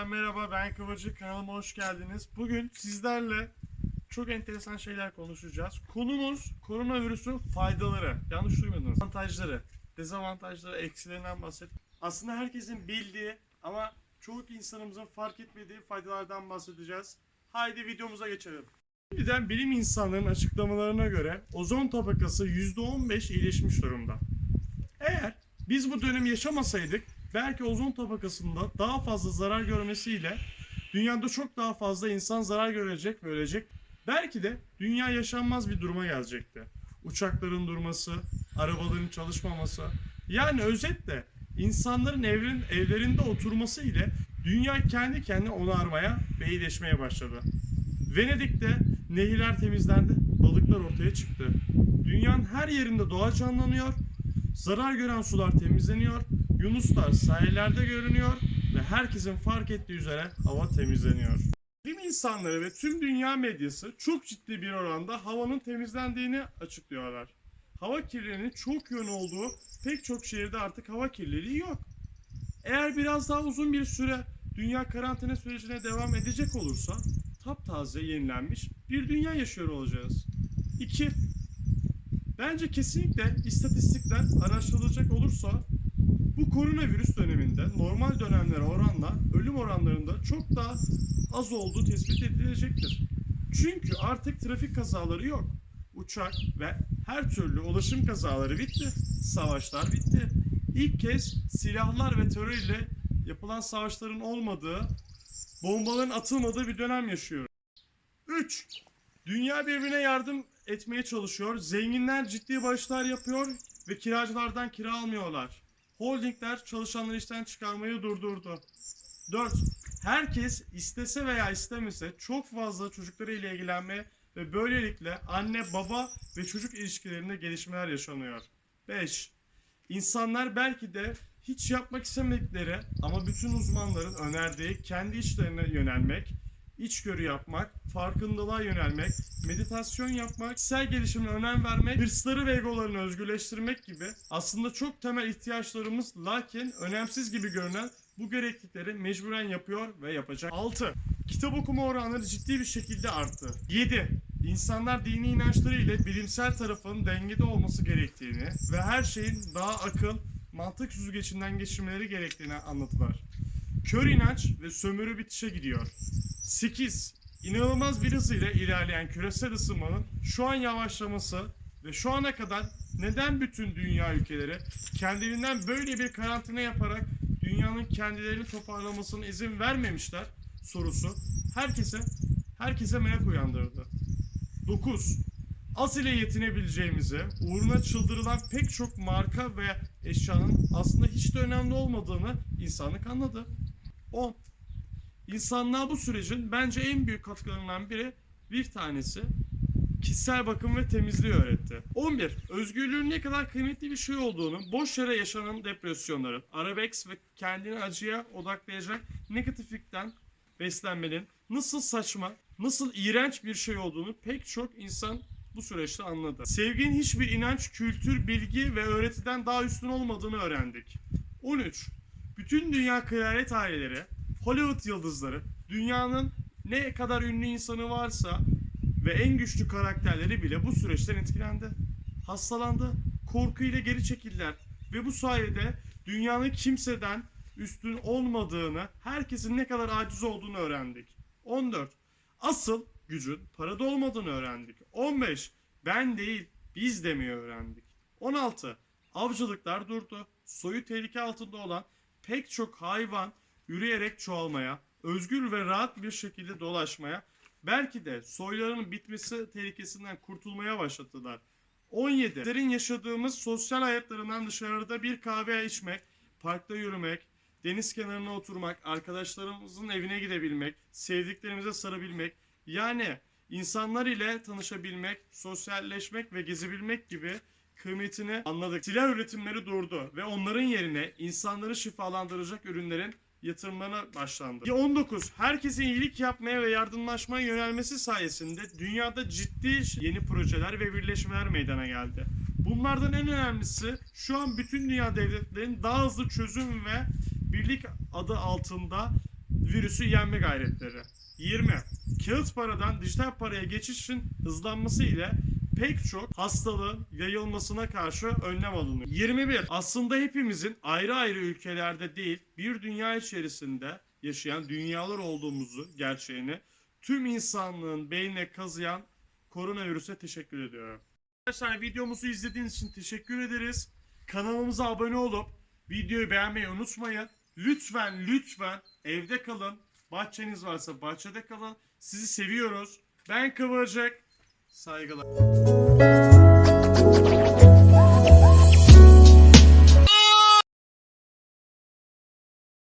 Arkadaşlar merhaba ben Kıvırcık kanalıma hoş geldiniz. Bugün sizlerle çok enteresan şeyler konuşacağız. Konumuz koronavirüsün faydaları. Yanlış duymadınız. Avantajları, dezavantajları, eksilerinden bahset. Aslında herkesin bildiği ama çoğu insanımızın fark etmediği faydalardan bahsedeceğiz. Haydi videomuza geçelim. Şimdiden bilim insanlarının açıklamalarına göre ozon tabakası %15 iyileşmiş durumda. Eğer biz bu dönemi yaşamasaydık belki ozon tabakasında daha fazla zarar görmesiyle dünyada çok daha fazla insan zarar görecek ve ölecek. Belki de dünya yaşanmaz bir duruma gelecekti. Uçakların durması, arabaların çalışmaması. Yani özetle insanların evrin, evlerinde oturması ile dünya kendi kendine onarmaya ve iyileşmeye başladı. Venedik'te nehirler temizlendi, balıklar ortaya çıktı. Dünyanın her yerinde doğa canlanıyor, zarar gören sular temizleniyor, yunuslar sahillerde görünüyor ve herkesin fark ettiği üzere hava temizleniyor. Bilim insanları ve tüm dünya medyası çok ciddi bir oranda havanın temizlendiğini açıklıyorlar. Hava kirliliğinin çok yoğun olduğu pek çok şehirde artık hava kirliliği yok. Eğer biraz daha uzun bir süre dünya karantina sürecine devam edecek olursa taptaze yenilenmiş bir dünya yaşıyor olacağız. 2. Bence kesinlikle istatistikler araştırılacak olursa bu koronavirüs döneminde normal dönemlere oranla ölüm oranlarında çok daha az olduğu tespit edilecektir. Çünkü artık trafik kazaları yok. Uçak ve her türlü ulaşım kazaları bitti. Savaşlar bitti. İlk kez silahlar ve terör ile yapılan savaşların olmadığı, bombaların atılmadığı bir dönem yaşıyoruz. 3. Dünya birbirine yardım etmeye çalışıyor. Zenginler ciddi bağışlar yapıyor ve kiracılardan kira almıyorlar. Holdingler çalışanları işten çıkarmayı durdurdu. 4. Herkes istese veya istemese çok fazla çocuklarıyla ilgilenme ve böylelikle anne baba ve çocuk ilişkilerinde gelişmeler yaşanıyor. 5. İnsanlar belki de hiç yapmak istemedikleri ama bütün uzmanların önerdiği kendi işlerine yönelmek, içgörü yapmak, farkındalığa yönelmek, meditasyon yapmak, kişisel gelişimine önem vermek, hırsları ve egolarını özgürleştirmek gibi aslında çok temel ihtiyaçlarımız lakin önemsiz gibi görünen bu gereklilikleri mecburen yapıyor ve yapacak. 6. Kitap okuma oranları ciddi bir şekilde arttı. 7. İnsanlar dini inançları ile bilimsel tarafın dengede olması gerektiğini ve her şeyin daha akıl, mantık süzgecinden geçirmeleri gerektiğini anlatılar. Kör inanç ve sömürü bitişe gidiyor. 8. İnanılmaz bir hızıyla ilerleyen küresel ısınmanın şu an yavaşlaması ve şu ana kadar neden bütün dünya ülkeleri kendiliğinden böyle bir karantina yaparak dünyanın kendilerini toparlamasına izin vermemişler sorusu herkese herkese merak uyandırdı. 9. Az ile yetinebileceğimizi, uğruna çıldırılan pek çok marka ve eşyanın aslında hiç de önemli olmadığını insanlık anladı. 10. İnsanlığa bu sürecin bence en büyük katkılarından biri bir tanesi kişisel bakım ve temizliği öğretti. 11. Özgürlüğün ne kadar kıymetli bir şey olduğunu, boş yere yaşanan depresyonların, arabesk ve kendini acıya odaklayacak negatiflikten beslenmenin nasıl saçma, nasıl iğrenç bir şey olduğunu pek çok insan bu süreçte anladı. Sevginin hiçbir inanç, kültür, bilgi ve öğretiden daha üstün olmadığını öğrendik. 13. Bütün dünya kraliyet aileleri, Hollywood yıldızları, dünyanın ne kadar ünlü insanı varsa ve en güçlü karakterleri bile bu süreçten etkilendi. Hastalandı, korkuyla geri çekildiler ve bu sayede dünyanın kimseden üstün olmadığını, herkesin ne kadar aciz olduğunu öğrendik. 14. Asıl gücün parada olmadığını öğrendik. 15. Ben değil, biz demeyi öğrendik. 16. Avcılıklar durdu. Soyu tehlike altında olan pek çok hayvan yürüyerek çoğalmaya, özgür ve rahat bir şekilde dolaşmaya, belki de soylarının bitmesi tehlikesinden kurtulmaya başladılar. 17. Bizlerin yaşadığımız sosyal hayatlarından dışarıda bir kahve içmek, parkta yürümek, deniz kenarına oturmak, arkadaşlarımızın evine gidebilmek, sevdiklerimize sarabilmek, yani insanlar ile tanışabilmek, sosyalleşmek ve gezebilmek gibi kıymetini anladık. Silah üretimleri durdu ve onların yerine insanları şifalandıracak ürünlerin yatırımlarına başlandı. 19. Herkesin iyilik yapmaya ve yardımlaşmaya yönelmesi sayesinde dünyada ciddi yeni projeler ve birleşmeler meydana geldi. Bunlardan en önemlisi şu an bütün dünya devletlerinin daha hızlı çözüm ve birlik adı altında virüsü yenme gayretleri. 20. Kağıt paradan dijital paraya geçişin hızlanması ile pek çok hastalığın yayılmasına karşı önlem alınıyor. 21. Aslında hepimizin ayrı ayrı ülkelerde değil bir dünya içerisinde yaşayan dünyalar olduğumuzu gerçeğini tüm insanlığın beynine kazıyan koronavirüse teşekkür ediyorum. Arkadaşlar videomuzu izlediğiniz için teşekkür ederiz. Kanalımıza abone olup videoyu beğenmeyi unutmayın. Lütfen lütfen evde kalın. Bahçeniz varsa bahçede kalın. Sizi seviyoruz. Ben Kıvırcık. Saygılar.